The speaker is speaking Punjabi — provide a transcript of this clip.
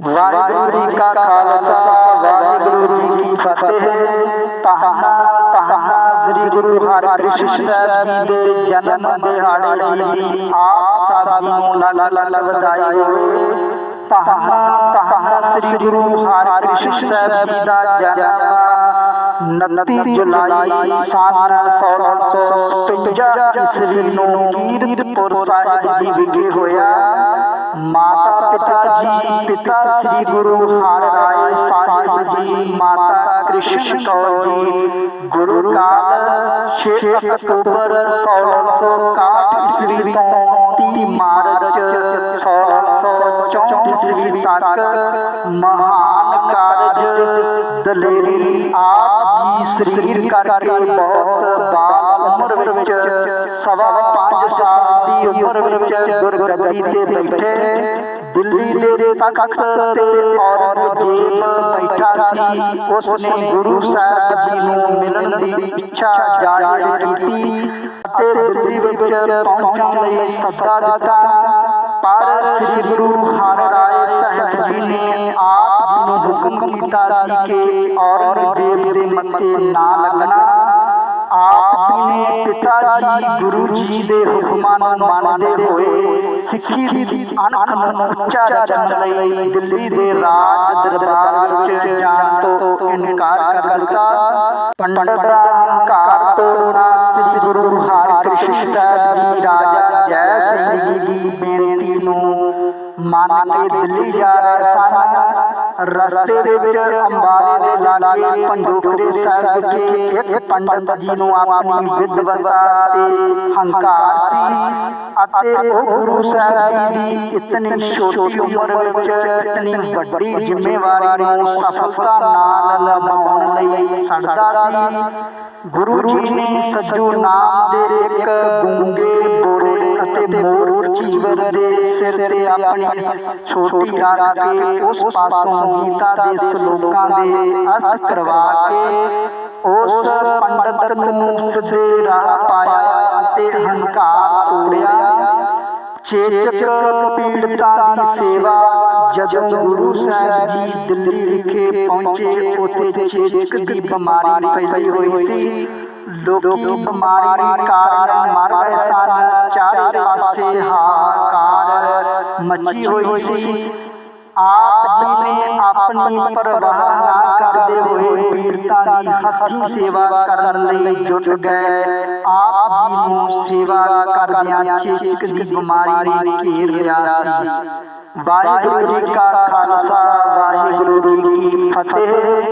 ਵਾਹਿਗੁਰੂ ਜੀ ਕਾ ਖਾਲਸਾ, ਵਾਹਿਗੁਰੂ ਜੀ ਕੀ ਫਤਿਹ। ਤਹਨਾ ਤਹਨਾ ਸ੍ਰੀ ਗੁਰੂ ਹਰਿਕ੍ਰਿਸ਼ਨ ਸਾਹਿਬ ਜੀ ਦੇ ਜਨਮ ਦਿਹਾੜੇ ਦੀ ਆਪ ਸਭ ਜੀ ਨੂੰ ਲੱਖ ਲੱਖ ਵਧਾਈ ਹੋਵੇ। ਤਹਨਾ ਤਹਨਾ ਸ੍ਰੀ ਗੁਰੂ ਹਰਿਕ੍ਰਿਸ਼ਨ ਸਾਹਿਬ ਜੀ ਦਾ ਜਨਮ 29 ਜੁਲਾਈ ਸਨ 1656 ਈਸਵੀ ਨੂੰ ਕੀਰਤਪੁਰ ਸਾਹਿਬ ਜੀ ਵਿਖੇ ਹੋਇਆ। ਮਾਤਾ ਪਿਤਾ ਜੀ, ਪਿਤਾ ਸ੍ਰੀ ਗੁਰੂ ਹਰਿਰਾਏ ਸਾਹਿਬ ਜੀ, ਮਾਤਾ ਕ੍ਰਿਸ਼ਨ ਕੌਰ ਜੀ, ਗੁਰੂ ਕਾਲ 6 ਅਕਤੂਬਰ 1661 ਈਸਵੀ ਤੋਂ 30 ਮਾਰਚ 1664 ਈਸਵੀ ਤੱਕ ਮਹਾਨ ਕਾਰਜ ਦਲੇਰੀ ਆਪ ਜੀ ਸਰੀਰ ਕਰਕੇ ਬਹੁਤ ਬਾਲ ਉਮਰ ਵਿੱਚ ਸਵਾ 5 ਸਾਲ ਦੀ ਉਮਰ ਵਿੱਚ ਗੁਰਗੱਦੀ ਤੇ ਬੈਠੇ। ਦਿੱਲੀ ਦੇ ਤਖਤ ਤੇ ਔਰੰਗਜ਼ੇਬ ਬੈਠਾ ਸੀ। ਉਸ ਨੇ ਗੁਰੂ ਸਾਹਿਬ ਜੀ ਨੂੰ ਮਿਲਣ ਦੀ ਇੱਛਾ ਜ਼ਾਹਿਰ ਕੀਤੀ ਅਤੇ ਦਿੱਲੀ ਵਿੱਚ ਪਹੁੰਚਣ ਲਈ ਸੱਦਾ ਦਿੱਤਾ। ਪਰ ਸ੍ਰੀ ਗੁਰੂ ਹਰਿਰਾਏ ਸਾਹਿਬ ਮੱਥੇ ਨਾ ਲੱਗਣਾ। ਆਪ ਜੀ ਨੇ ਪਿਤਾ ਜੀ, ਗੁਰੂ ਜੀ ਦੇ ਹੁਕਮਾਂ ਨੂੰ ਮੰਨਦੇ ਹੋਏ ਸਿੱਖੀ ਦੀ ਅਣਖ ਨੂੰ ਉੱਚਾ ਰੱਖਣ ਲਈ ਦਿੱਲੀ ਦੇ ਰਾਜ ਦਰਬਾਰ ਵਿੱਚ ਜਾਣ ਤੋਂ ਇਨਕਾਰ ਕਰ ਦਿੱਤਾ। ਪੰਡਤ ਦਾ ਹੰਕਾਰ ਤੋੜਨਾ ਸ੍ਰੀ ਗੁਰੂ ਹਰਿਕ੍ਰਿਸ਼ਨ ਸਾਹਿਬ ਜੀ ਰਾਜਾ ਜੈ ਸਿੰਘ ਜੀ ਦੀ ਬੇਨਤੀ ਨੂੰ ਮੰਨ ਕੇ ਦਿੱਲੀ ਜਾ ਰਹੇ ਸਨ। ਰਸਤੇ ਦੇ ਵਿੱਚ ਅੰਬਾਲੇ ਦੇ ਲਾਗੇ ਪੰਡੋਕਰੇ ਸਾਹਿਬ ਵਿਖੇ ਇੱਕ ਪੰਡਤ ਜੀ ਨੂੰ ਆਪਣੀ ਵਿਦਵਤਾ ਤੇ ਹੰਕਾਰ ਸੀ ਅਤੇ ਉਹ ਗੁਰੂ ਸਾਹਿਬ ਜੀ ਦੀ ਇਤਨੀ ਛੋਟੀ ਉਮਰ ਵਿੱਚ ਇਤਨੀ ਵੱਡੀ ਜ਼ਿੰਮੇਵਾਰੀ ਨੂੰ ਸਫਲਤਾ ਨਾਲ ਨਿਭਾਉਣ ਲਈ ਸੜਦਾ ਸੀ। ਗੁਰੂ ਜੀ ਨੇ ਸੱਜੂ ਨਾਮ ਦੇ ਇੱਕ ਗੂੰਗੇ ਬੋਲੇ ਅਤੇ ਮੋਰ ਚੀਵਰ ਦੇ ਸਿਰ ਤੇ ਆਪਣੀ ਛੋਟੀ ਰੱਖ ਕੇ ਉਸ ਪਾਸੋਂ ਗੀਤਾ ਦੇ ਸ਼ਲੋਕਾਂ ਦੇ ਅਰਥ ਕਰਵਾ ਕੇ ਉਸ ਪੰਡਤ ਨੂੰ ਸਿੱਧੇ ਰਾਹ ਪਾਇਆ ਅਤੇ ਹੰਕਾਰ ਤੋੜਿਆ। ਚੇਚਕ ਪੀੜਤਾਂ ਦੀ ਸੇਵਾ ਜਦੋਂ ਗੁਰੂ ਸਾਹਿਬ ਜੀ ਦਿੱਲੀ ਵਿਖੇ ਪਹੁੰਚੇ ਉੱਥੇ ਚੇਚਕ ਦੀ ਬਿਮਾਰੀ ਫੈਲੀ ਹੋਈ ਸੀ। ਲੋਕੀ ਬਿਮਾਰੀ ਕਾਰਨ ਮਰ ਗਏ ਸਨ। ਚਾਰੇ ਪਾਸੇ ਹਾਹਾਕਾਰ ਮੱਚੀ ਹੋਈ ਸੀ। ਆਪ ਆਪਣੀ ਪਰਵਾਹ ਨਾ ਕਰਦੇ ਹੋਏ ਪੀੜਤਾਂ ਦੀ ਹੱਥੀਂ ਸੇਵਾ ਕਰਨ ਲਈ ਜੁਟ ਗਏ। ਆਪ ਜੀ ਨੂੰ ਸੇਵਾ ਕਰਦਿਆਂ ਚੇਚਕ ਦੀ ਬਿਮਾਰੀ ਨੇ ਘੇਰ ਲਿਆ ਸੀ। ਵਾਹਿਗੁਰੂ ਜੀ ਕਾ ਖਾਲਸਾ ਵਾਹਿਗੁਰੂ ਜੀ ਕੀ ਫਤਿਹ।